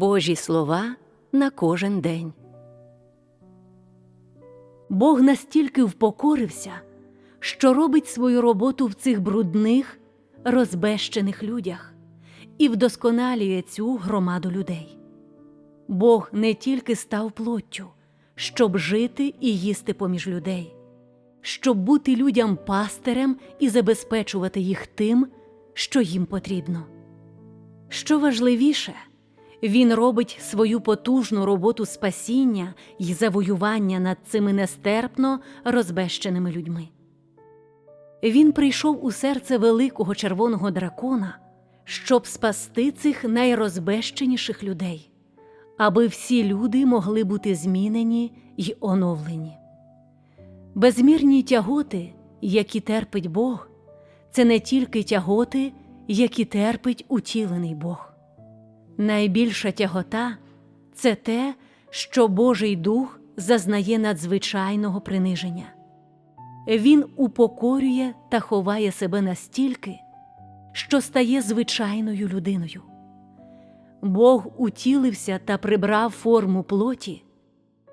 Божі слова на кожен день. Бог настільки впокорився, що робить свою роботу в цих брудних, розбещених людях і вдосконалює цю громаду людей. Бог не тільки став плоттю, щоб жити і їсти поміж людей, щоб бути людям пастирем і забезпечувати їх тим, що їм потрібно. Що важливіше, він робить свою потужну роботу спасіння і завоювання над цими нестерпно розбещеними людьми. Він прийшов у серце великого червоного дракона, щоб спасти цих найрозбещеніших людей, аби всі люди могли бути змінені й оновлені. Безмірні тяготи, які терпить Бог, це не тільки тяготи, які терпить утілений Бог. Найбільша тягота це те, що Божий Дух зазнає надзвичайного приниження. Він упокорює та ховає себе настільки, що стає звичайною людиною. Бог утілився та прибрав форму плоті,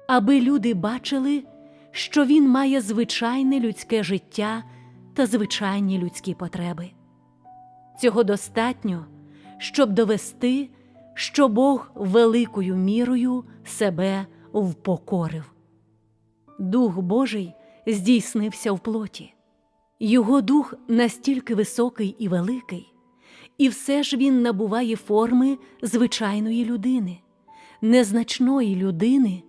аби люди бачили, що Він має звичайне людське життя та звичайні людські потреби. Цього достатньо, щоб довести, що Бог великою мірою себе впокорив. Дух Божий здійснився в плоті. Його дух настільки високий і великий, і все ж він набуває форми звичайної людини, незначної людини,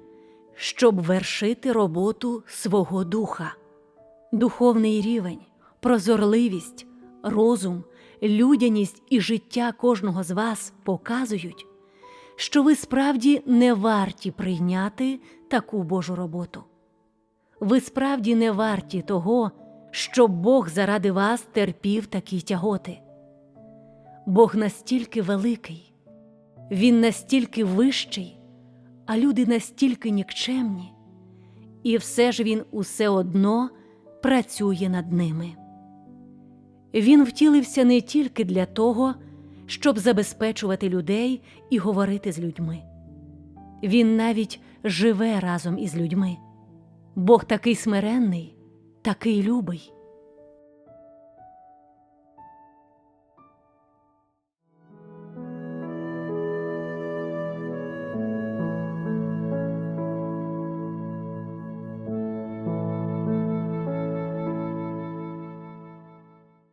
щоб вершити роботу свого духа. Духовний рівень, прозорливість, розум, людяність і життя кожного з вас показують, що ви справді не варті прийняти таку Божу роботу. Ви справді не варті того, щоб Бог заради вас терпів такі тяготи. Бог настільки великий, Він настільки вищий, а люди настільки нікчемні, і все ж Він усе одно працює над ними. Він втілився не тільки для того, щоб забезпечувати людей і говорити з людьми. Він навіть живе разом із людьми. Бог такий смиренний, такий любий.